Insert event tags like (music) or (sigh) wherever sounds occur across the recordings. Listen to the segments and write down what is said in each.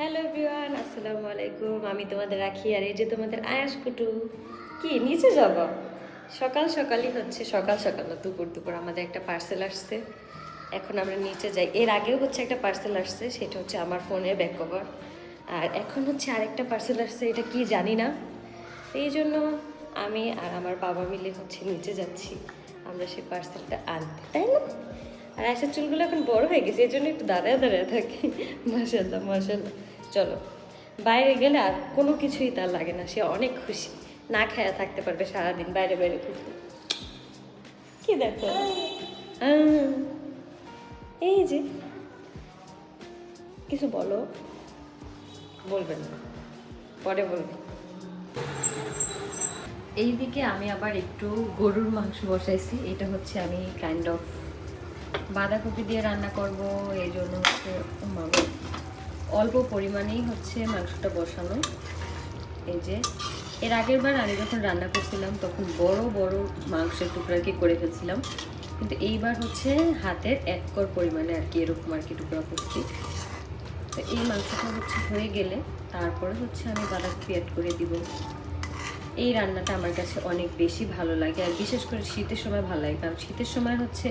Hello everyone, আসসালামু আলাইকুম। আমি তোমাদের রাখি আর এই যে তোমাদের আয়াস কুটু। কি, নিচে যাব? সকাল সকালই হচ্ছে, সকাল সকাল না, দুপুর দুপুর আমাদের একটা পার্সেল আসছে। এখন আমরা নিচে যাই। এর আগেও হচ্ছে একটা পার্সেল আসছে, সেটা হচ্ছে আমার ফোনের ব্যাক কভার আর এখন হচ্ছে আরেকটা পার্সেল আসছে, এটা কি জানি না। এই জন্য আমি আর আমার বাবা মিলে হচ্ছে নিচে যাচ্ছি। আমরা সেই পার্সেলটা আনতে, তাই না? আর আয়সার চুলগুলো এখন বড় হয়ে গেছে এই জন্য একটু দাঁড়ায় দাঁড়ায় থাকি। মাসাল্লাহ মাসাল্লাহ চলো, বাইরে গেলে আর কোনো কিছুই তার লাগে না, সে অনেক খুশি। না খায়া থাকতে পারবে সারাদিন বাইরে বাইরে ঘুরতে। কি দেখো? এই যে, কিছু বলো? বলবেন না, পরে বলবেন এইদিকে আমি আবার একটু গরুর মাংস বসাইছি, এটা হচ্ছে আমি কাইন্ড অফ বাঁধাকপি দিয়ে রান্না করব, এই জন্য হচ্ছে অল্প পরিমাণেই হচ্ছে মাংসটা বসানো। এই যে, এর আগের বার আমি যখন রান্না করছিলাম, তখন বড় বড় মাংসের টুকরা কি করে ফেলছিলাম, কিন্তু এইবার হচ্ছে হাতের এক কর পরিমাণে আর কি এরকম আর কি টুকরা করছি। তো এই মাংসটা হচ্ছে হয়ে গেলে তারপরে হচ্ছে আমি বাঁধাকপি অ্যাড করে দিব। এই রান্নাটা আমার কাছে অনেক বেশি ভালো লাগে, আর বিশেষ করে শীতের সময় ভালো লাগে, কারণ শীতের সময় হচ্ছে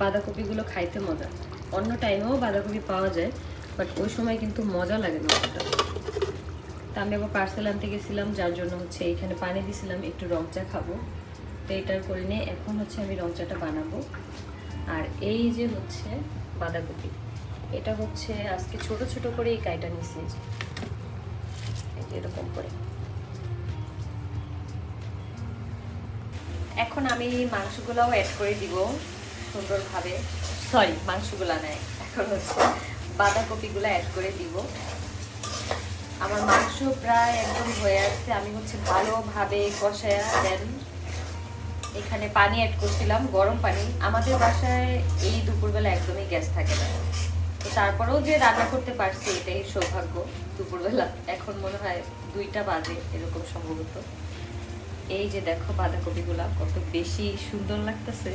বাঁধাকপিগুলো খাইতে মজা। অন্য টাইমেও বাঁধাকপি পাওয়া যায় বাট ওই সময় কিন্তু মজা লাগে অতটা। তা আমি আবার পার্সেল আনতে গেছিলাম, যার জন্য হচ্ছে এইখানে পানি দিছিলাম, একটু রং চা খাব। তো এটার করে নিয়ে এখন হচ্ছে আমি রং চাটা বানাবো। আর এই যে হচ্ছে বাঁধাকপি, এটা হচ্ছে আজকে ছোট ছোট করে এই কাইটা নিছি এরকম করে। এখন আমি মাংসগুলোও অ্যাড করে দিব সুন্দরভাবে। সরি মাংসগুলো নেয় এখন হচ্ছে বাঁধাকপিগুলো অ্যাড করে দিব। আমার মাংস প্রায় একদম হয়ে আসছে, আমি হচ্ছে ভালোভাবে কষায়া দেন। এখানে পানি অ্যাড করছিলাম, গরম পানি। আমাদের বাসায় এই দুপুরবেলা একদমই গ্যাস থাকে না। তো তারপরেও যে রান্না করতে পারছি, এটাই সৌভাগ্য দুপুরবেলা। এখন মনে হয় দুইটা বাজে, এরকম সম্ভবত। এই যে দেখো বাঁধাকপিগুলা কত বেশি সুন্দর লাগতেছে।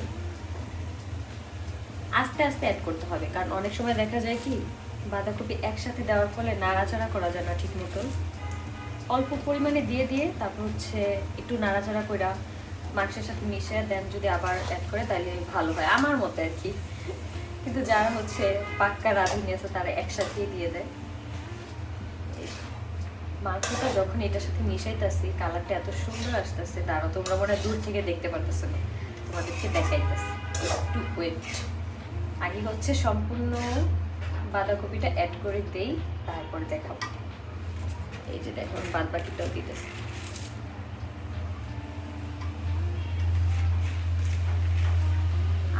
আস্তে আস্তে অ্যাড করতে হবে, কারণ অনেক সময় দেখা যায় কি, বাঁধাকপি একসাথে দেওয়ার ফলে নাড়াচাড়া করা যায় না ঠিক মতন। অল্প পরিমাণে দিয়ে দিয়ে তারপর হচ্ছে একটু নাড়াচাড়া কইরা মাংসের সাথে মিশিয়ে দেন যদি আবার অ্যাড করে তাহলে ভালো হয়, আমার মতে আর কি। কিন্তু যারা হচ্ছে পাক্কা রাঁধুনি আছে তারা একসাথেই দিয়ে দেয়। মাংসটা যখন এটার সাথে মিশাইতেছি, কালারটা এত সুন্দর আসতেছে দাঁড়ো তোমরা মনে দূর থেকে দেখতে পারতেছো না। তোমাদেরকে দেখাইতেছি। একটু ওয়েট আগে হচ্ছে সম্পূর্ণ বাঁধাকপিটা অ্যাড করে দেই, তারপরে দেখাবো। এই যে দেখো বাদ বাকিটাও দিতেছি।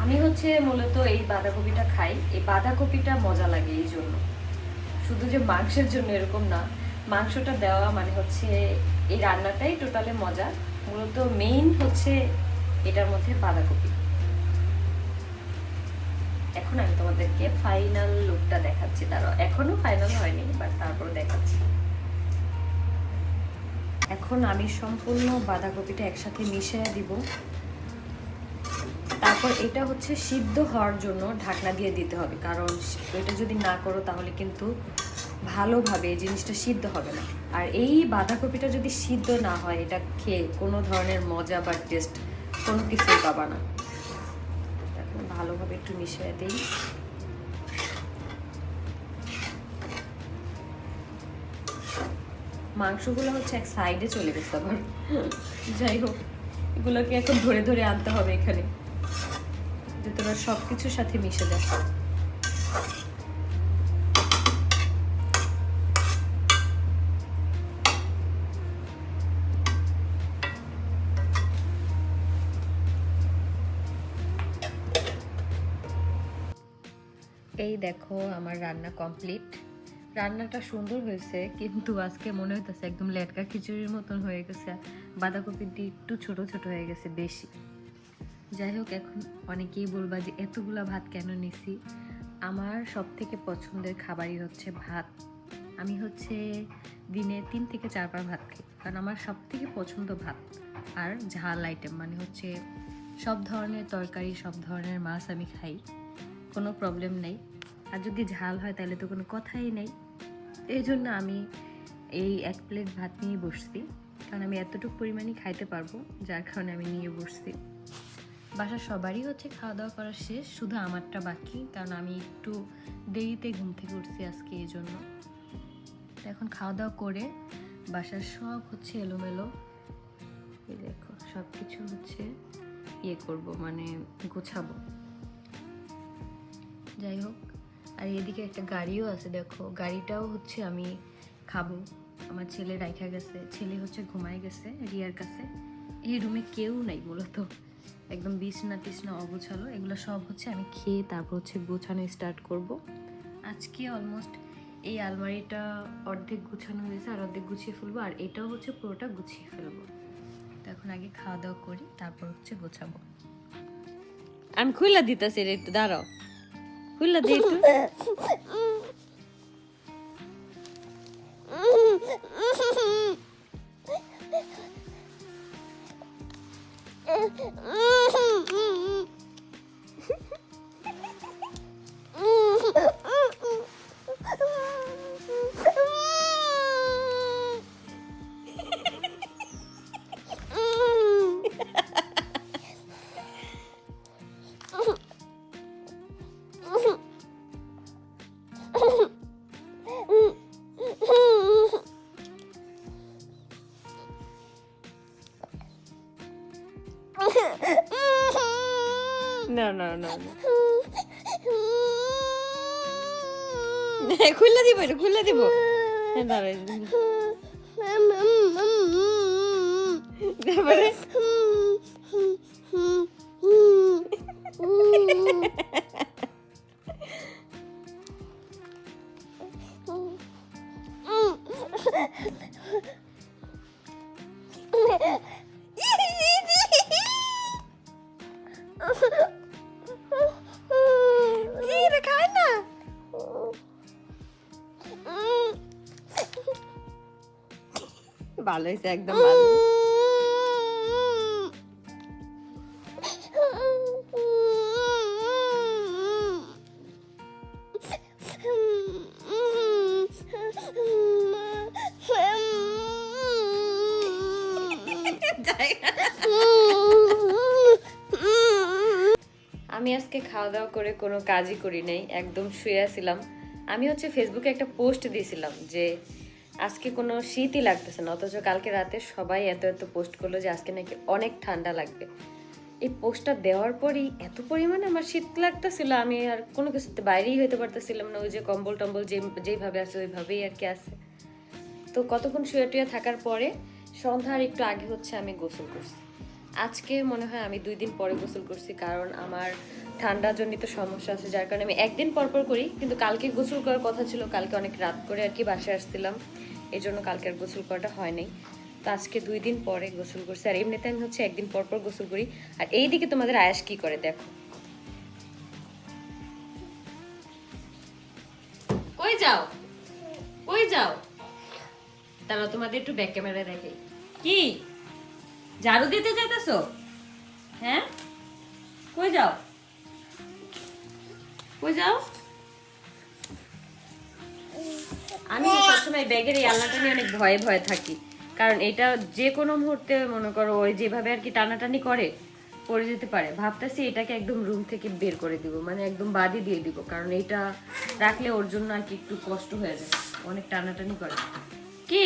আমি হচ্ছে মূলত এই বাঁধাকপিটা খাই। এই বাঁধাকপিটা মজা লাগে এই জন্য। শুধু যে মাংসের জন্য এরকম না মাংসটা দেওয়া মানে হচ্ছে এই রান্নাটাই টোটালে মজা। মূলত মেইন হচ্ছে এটার মধ্যে বাঁধাকপি। এখন আমি তোমাদেরকে ফাইনাল লুকটা দেখাচ্ছি। তারও এখনও ফাইনাল হয়নি বাট তারপর দেখাচ্ছি। এখন আমি সম্পূর্ণ বাঁধাকপিটা একসাথে মিশিয়ে দিব। তারপর এটা হচ্ছে সিদ্ধ হওয়ার জন্য ঢাকনা দিয়ে দিতে হবে, কারণ এটা যদি না করো তাহলে কিন্তু ভালোভাবে জিনিসটা সিদ্ধ হবে না। আর এই বাঁধাকপিটা যদি সিদ্ধ না হয়, এটা খেয়ে কোনো ধরনের মজা বা টেস্ট কোনো কিছুই পাবা না। ভালোভাবে একটু মিশিয়ে দিই। মাংসগুলো হচ্ছে এক সাইডে চলে গেছে আবার। যাই হোক, এগুলোকে এখন ধরে ধরে আনতে হবে এখানে। যাতে ওরা সব কিছুর সাথে মিশে যায়। এই দেখো আমার রান্না কমপ্লিট রান্নাটা সুন্দর হয়েছে, কিন্তু আজকে মনে হইতেছে একদম লেটকা খিচুড়ির মতন হয়ে গেছে। বাঁধাকপিটি একটু ছোট ছোট হয়ে গেছে বেশি। যাই হোক, এখন অনেকেই বলবা যে এতগুলা ভাত কেন নিছি? আমার সব থেকে পছন্দের খাবারই হচ্ছে ভাত। আমি হচ্ছে দিনে তিন থেকে চারবার ভাত খাই, কারণ আমার সব থেকে পছন্দ ভাত। আর ঝাল আইটেম মানে হচ্ছে সব ধরনের তরকারি, সব ধরনের মাছ আমি খাই। কোনো প্রবলেম নেই। আর যদি ঝাল হয় তাহলে তো কোনো কথাই নেই। এই জন্য আমি এই এক প্লেট ভাত নিয়ে বসছি। কারণ আমি এতটুকু পরিমাণই খাইতে পারব, যার কারণে আমি নিয়ে বসছি। বাসার সবারই হচ্ছে খাওয়া দাওয়া করা শেষ, শুধু আমারটা বাকি। কারণ আমি একটু দেরিতে ঘুম থেকে উঠছি আজকে এই জন্য। এখন খাওয়া দাওয়া করে বাসার সব হচ্ছে এলোমেলো। এই দেখো সব কিছু হচ্ছে ইয়ে করব মানে গোছাবো। যাই হোক। আর এদিকে একটা গাড়িও আছে, দেখো। গাড়িটাও হচ্ছে আমি খাব। আমার ছেলে রাইখা গেছে। ছেলে হচ্ছে ঘুমায় গেছে রিয়ার কাছে। এই রুমে কেউ নাই মূলত। একদম বিছনা টিছনা অগোছালো। এগুলো সব হচ্ছে আমি খেয়ে তারপর হচ্ছে গোছানো স্টার্ট করব। আজকে অলমোস্ট এই আলমারিটা অর্ধেক গুছানো হয়েছে আর অর্ধেক গুছিয়ে ফেলব। আর এটাও হচ্ছে পুরোটা গুছিয়ে ফেলব। তো এখন আগে খাওয়া দাওয়া করি, তারপর হচ্ছে গোছাবো। আমি খুলে দিতেছি একটু দাঁড়াও। খুলে দিই একটু হ্যাঁ দাঁড়াই (laughs) (laughs) ভালো হয়েছে একদম আমি আজকে খাওয়া দাওয়া করে কোনো কাজই করি নাই, একদম শুয়ে আছিলাম। আমি হচ্ছে ফেসবুকে একটা পোস্ট দিয়েছিলাম যে আজকে কোনো শীতই লাগতেছে না, অথচ কালকে রাতে সবাই এত এত পোস্ট করল যে আজকে নাকি অনেক ঠান্ডা লাগবে। এই পোস্টটা দেওয়ার পরই এত পরিমাণে আমার শীত লাগতেছিল, আমি আর কোনো কিছুতে বাইরেই হইতে পারতেছিলাম না, ওই যে কম্বল টম্বল যে, যেইভাবে আছে ওইভাবেই আর কি আছে। তো কতক্ষণ শুয়ে টুয়ে থাকার পরে সন্ধ্যার একটু আগে হচ্ছে আমি গোসল করছি। আজকে মনে হয় আমি দুই দিন পরে গোসল করছি, কারণ আমার ঠান্ডা জনিত সমস্যা আছে, যার কারণে আমি একদিন পর পর করি, কিন্তু কালকে গোসল করার কথা ছিল, কালকে অনেক রাত করে আর কি বাসায় আসছিলাম। এই জন্য কালকে আর গোসল করাটা হয়নি। তো আজকে দুই দিন পরে গোসল করছি। আর এমনিতে আমি হচ্ছে একদিন পর পর গোসল করি। আর এই দিকে তোমাদের আয়াস কি করে দেখো। কই যাও? কই যাও? তারা তোমাদের একটু ব্যাক ক্যামেরায় দেখে কি? ঝাড়ু দিতে যেতেছো হ্যাঁ? কই যাও? কই যাও? আমি সবসময় ব্যাগের এই আল্লাটা নিয়ে অনেক ভয়ে ভয়ে থাকি। কারণ এটা যে কোনো মুহূর্তে মনে করো ওই যেভাবে আর কি টানাটানি করে, পড়ে যেতে পারে। ভাবতেছি এটাকে একদম রুম থেকে বের করে দিব মানে একদম বাদি দিয়ে দিব, কারণ এটা রাখলে ওর জন্য আর কি একটু কষ্ট হয়ে যায়, অনেক টানাটানি করে। কি?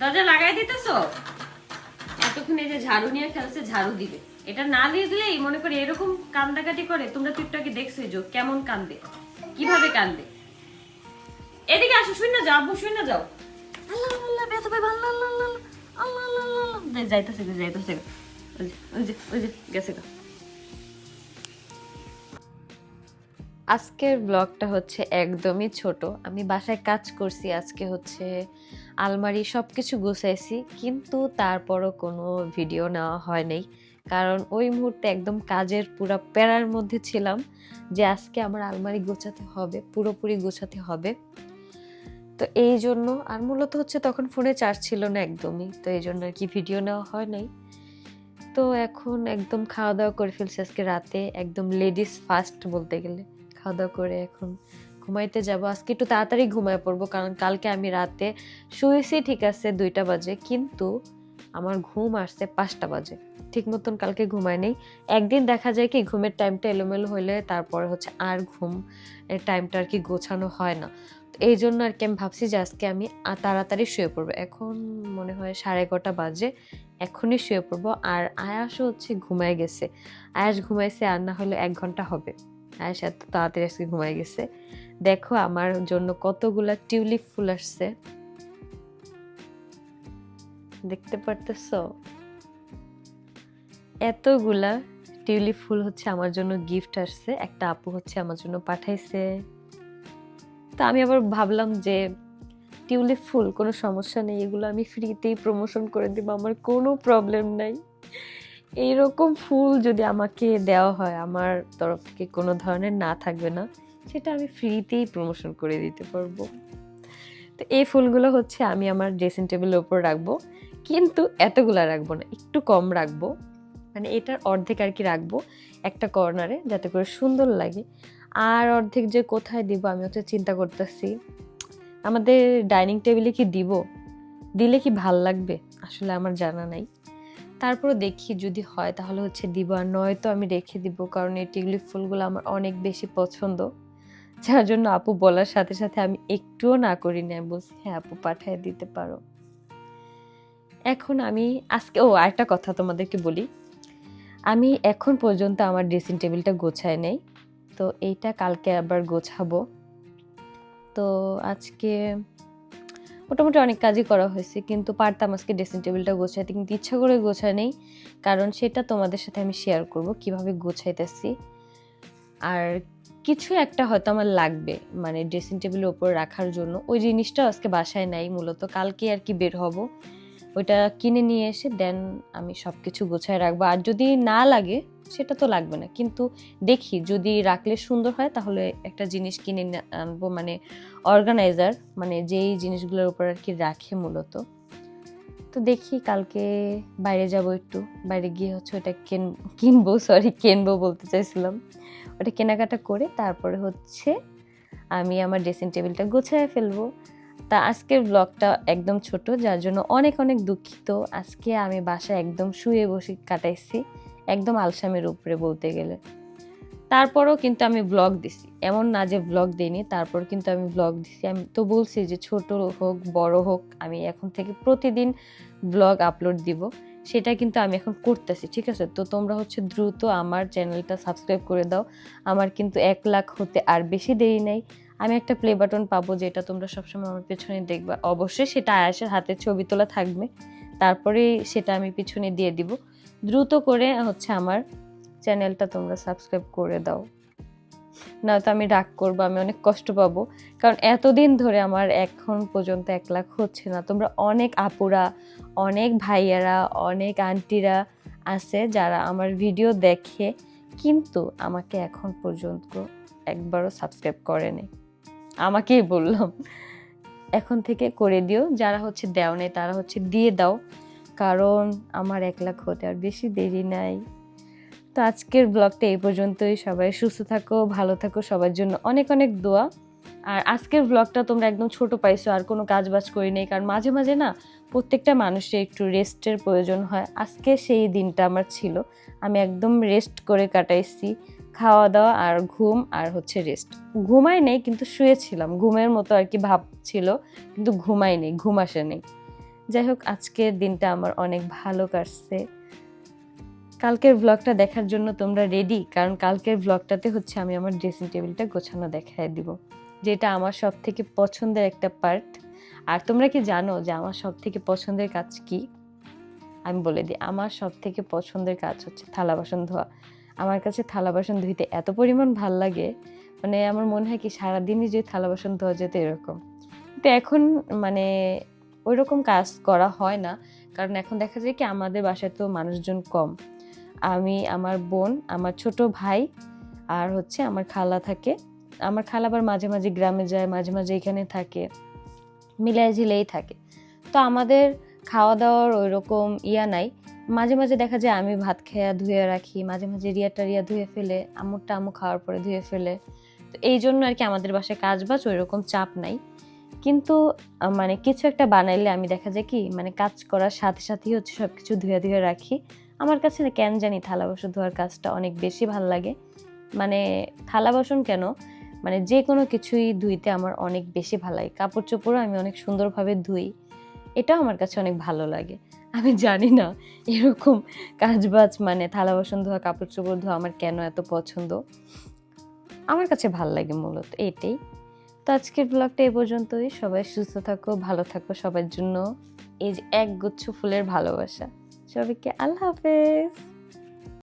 দরজা লাগাই দিতেছো? এতক্ষণ এই যে ঝাড়ু নিয়ে খেলছে ঝাড়ু দিবে। এটা না দিয়ে দিলেই মনে করে এরকম কান্দাকাটি করে, তোমরা একটু দেখছ যে কেমন কান্দে, কীভাবে কান্দে। এদিকে আসো শুনে যাও আব্বু শুনে যাও। আল্লাহ আল্লাহ ব্যথা পাই আল্লাহ আল্লাহ আল্লাহ আল্লাহ আল্লাহ আল্লাহ। আল্লাহ যাইতেছে যাইতেছে ওই যে ওই যে গেছে গো। আজকের ব্লগটা হচ্ছে একদমই ছোট। আমি বাসায় কাজ করছি আজকে হচ্ছে আলমারি সব কিছু গুছাইছি কিন্তু তারপরও কোনো ভিডিও নেওয়া হয় নাই। কারণ ওই মুহূর্তে একদম কাজের পুরো প্যারার মধ্যে ছিলাম যে আজকে আমার আলমারি গোছাতে হবে পুরোপুরি গোছাতে হবে। তো এই জন্য, আর মূলত হচ্ছে তখন ফোনে চার্জ ছিল না একদমই, তো এই জন্য আর কি ভিডিও নেওয়া হয় নাই। তো এখন একদম খাওয়া দাওয়া করে ফেলছি আজকে রাতে, একদম লেডিস ফার্স্ট বলতে গেলে। খাওয়া দাওয়া করে এখন ঘুমাইতে যাব। আজকে একটু তাড়াতাড়ি ঘুমায় পড়ব, কারণ কালকে আমি রাতে শুয়েছি, ঠিক আছে, দুইটা বাজে, কিন্তু আমার ঘুম আসছে পাঁচটা বাজে। ঠিক মতন কালকে ঘুমায় নেই। একদিন দেখা যায় কি, ঘুমের টাইমটা এলোমেলো হলে তারপরে হচ্ছে আর ঘুম, এর টাইমটা আর কি গোছানো হয় না। এই জন্য আর কি আমি ভাবছি যে আজকে আমি তাড়াতাড়ি শুয়ে পড়ব। এখন মনে হয় সাড়ে এগারোটা বাজে, এখনই শুয়ে পড়ব। আর আয়াসও হচ্ছে ঘুমায় গেছে। আয়াস ঘুমাইছে আর না হলে এক ঘণ্টা হবে। আয়াস এত তাড়াতাড়ি আজকে ঘুমায় গেছে। দেখো আমার জন্য কতগুলা টিউলিপ ফুল আসছে। দেখতে পারতেছ? এতগুলা টিউলিপ ফুল হচ্ছে আমার জন্য গিফট আসছে। একটা আপু হচ্ছে আমার জন্য পাঠাইছে। তো আমি আবার ভাবলাম যে টিউলিপ ফুল, কোনো সমস্যা নেই, এগুলো আমি ফ্রিতেই প্রমোশন করে দিব, আমার কোনো প্রবলেম নাই। এইরকম ফুল যদি আমাকে দেওয়া হয়, আমার তরফ থেকে কোনো ধরনের না থাকবে না, সেটা আমি ফ্রিতেই প্রমোশন করে দিতে পারব। তো এই ফুলগুলো হচ্ছে আমি আমার ড্রেসিং টেবিলের ওপর রাখব, কিন্তু এতগুলা রাখব না, একটু কম রাখব। মানে এটার অর্ধেক আর কি রাখব একটা কর্নারে যাতে করে সুন্দর লাগে। আর অর্ধেক যে কোথায় দিব আমি হচ্ছে চিন্তা করতেছি। আমাদের ডাইনিং টেবিলে কি দিব? দিলে কি ভালো লাগবে? আসলে আমার জানা নাই। তারপরে দেখি যদি হয় তাহলে হচ্ছে দিব, আর নয়তো আমি রেখে দিব, কারণ এই টিউলিপ ফুলগুলো আমার অনেক বেশি পছন্দ। যার জন্য আপু বলার সাথে সাথে আমি একটুও না করি না বলছি হ্যাঁ আপু পাঠিয়ে দিতে পারো। এখন আমি আজকে, ও, আরেকটা কথা তোমাদেরকে বলি। আমি এখন পর্যন্ত আমার ড্রেসিং টেবিলটা গোছায় নেই। তো এইটা কালকে আবার গোছাবো। তো আজকে মোটামুটি অনেক কাজই করা হয়েছে, কিন্তু পারতাম আজকে ড্রেসিং টেবিলটা গোছাইতে কিন্তু ইচ্ছা করে গোছায় নেই, কারণ সেটা তোমাদের সাথে আমি শেয়ার করব কীভাবে গোছাইতেছি। আর কিছু একটা হয়তো আমার লাগবে মানে ড্রেসিং টেবিলের ওপর রাখার জন্য। ওই জিনিসটা আজকে বাসায় নাই, মূলত কালকে আর কি বের হব। ওইটা কিনে নিয়ে এসে দেন, আমি সব কিছু গোছায় রাখব। আর যদি না লাগে, সেটা তো লাগবে না। কিন্তু দেখি, যদি রাখলে সুন্দর হয়, তাহলে একটা জিনিস কিনে আনব মানে অর্গানাইজার মানে যেই জিনিসগুলোর উপর আর কি রাখে মূলত। তো দেখি, কালকে বাইরে যাব একটু। বাইরে গিয়ে হচ্ছে ওটা কেন, কিনবো সরি কিনবো বলতে চাইছিলাম। ওটা কেনাকাটা করে তারপরে হচ্ছে আমি আমার ড্রেসিং টেবিলটা গোছায় ফেলব। তা আজকের ব্লগটা একদম ছোট, যার জন্য অনেক অনেক দুঃখিত। আজকে আমি বাসায় একদম শুয়ে বসে কাটাইছি, একদম আলসামের উপরে বলতে গেলে। তারপরও কিন্তু আমি ব্লগ দিছি। এমন না যে ব্লগ দিইনি, তারপর কিন্তু আমি ব্লগ দিছি। আমি তো বলছি যে ছোট হোক, বড় হোক, আমি এখন থেকে প্রতিদিন ব্লগ আপলোড দিব। সেটা কিন্তু আমি এখন করতেছি, ঠিক আছে? তো তোমরা হচ্ছে দ্রুত আমার চ্যানেলটা সাবস্ক্রাইব করে দাও। আমার কিন্তু এক লাখ হতে আর বেশি দেরি নেই। আমি একটা প্লে বাটন পাবো যেটা তোমরা সবসময় আমার পেছনে দেখবা। অবশ্যই সেটা আয়াসের হাতে ছবি তোলা থাকবে। তারপরে সেটা আমি পিছনে দিয়ে দিব। দ্রুত করে হচ্ছে আমার চ্যানেলটা তোমরা সাবস্ক্রাইব করে দাও। না তো আমি রাগ করব, আমি অনেক কষ্ট পাবো। কারণ এতদিন ধরে আমার এখন পর্যন্ত এক লাখ হচ্ছে না। তোমরা অনেক আপুরা, অনেক ভাইয়ারা, অনেক আন্টিরা আছে যারা আমার ভিডিও দেখে কিন্তু আমাকে এখন পর্যন্ত একবারও সাবস্ক্রাইব করেনি। আমাকেই বললাম। এখন থেকে করে দিও, যারা হচ্ছে দেও নেই তারা হচ্ছে দিয়ে দাও, কারণ আমার এক লাখ হতে আর বেশি দেরি নাই। তো আজকের ব্লগটা এই পর্যন্তই, সবাই সুস্থ থাকো, ভালো থাকো, সবার জন্য অনেক অনেক দোয়া। আর আজকের ব্লগটা তোমরা একদম ছোট পাইছো, আর কোনো কাজ বাজ করি নেই, কারণ মাঝে মাঝে না প্রত্যেকটা মানুষের একটু রেস্টের প্রয়োজন হয়। আজকে সেই দিনটা আমার ছিল, আমি একদম রেস্ট করে কাটাইছি। খাওয়া দাওয়া আর ঘুম আর হচ্ছে রেস্ট ঘুমাই নেই কিন্তু শুয়েছিলাম। ঘুমের মতো আর কি ভাব ছিল, কিন্তু ঘুমাই নেই, ঘুম আসে নেই। যাই হোক, আজকের দিনটা আমার অনেক ভালো কাটছে। কালকের ব্লগটা দেখার জন্য তোমরা রেডি কারণ কালকের ব্লগটাতে হচ্ছে আমি আমার ড্রেসিং টেবিলটা গোছানো দেখায় দিব। যেটা আমার সব থেকে পছন্দের একটা পার্ট আর তোমরা কি জানো যে আমার সব থেকে পছন্দের কাজ কি? আমি বলে দিই, আমার সব থেকে পছন্দের কাজ হচ্ছে থালা, বাসন ধোয়া। আমার কাছে থালা বাসন ধুইতে এত পরিমাণ ভালো লাগে মানে আমার মনে হয় কি সারাদিনই যে থালা বাসন ধোয়া যেত এরকম। কিন্তু এখন মানে ওই রকম কাজ করা হয় না, কারণ এখন দেখা যায় কি আমাদের বাসায় তো মানুষজন কম। আমি, আমার বোন, আমার ছোট ভাই আর হচ্ছে আমার খালা থাকে। আমার খালা আবার মাঝে মাঝে গ্রামে যায়, মাঝে মাঝে এখানে থাকে মিলাই ঝিলেই থাকে। তো আমাদের খাওয়া দাওয়ার ওই রকম ইয়া নাই। মাঝে মাঝে দেখা যায় আমি ভাত খেয়া ধুয়ে রাখি, মাঝে মাঝে রিয়া টারিয়া ধুয়ে ফেলে আম্মুরটা আম্মু খাওয়ার পরে ধুয়ে ফেলে। তো এই জন্য আর কি আমাদের বাসায় কাজ বাজ ওই রকম চাপ নাই। কিন্তু মানে কিছু একটা বানাইলে আমি দেখা যায় কি মানে কাজ করার সাথে সাথেই হচ্ছে সব কিছু ধুয়ে ধুয়ে রাখি। আমার কাছে কেন জানি থালা বাসন ধোয়ার কাজটা অনেক বেশি ভালো লাগে। মানে থালা বাসন কেন? মানে যে কোনো কিছুই ধুইতে আমার অনেক বেশি ভালো লাগে। কাপড় চোপড়ও আমি অনেক সুন্দরভাবে ধুই। এটাও আমার কাছে অনেক ভালো লাগে। আমি জানি না এরকম কাজ বাজ মানে থালা বাসন ধোয়া, কাপড় চোপড় ধোয়া আমার কেন এত পছন্দ। আমার কাছে ভালো লাগে মূলত এটাই। তো আজকের ব্লগটা এ পর্যন্তই। সবাই সুস্থ থাকো, ভালো থাকো সবার জন্য। এই যে একগুচ্ছ ফুলের ভালোবাসা। সবাইকে আল্লাহ হাফেজ।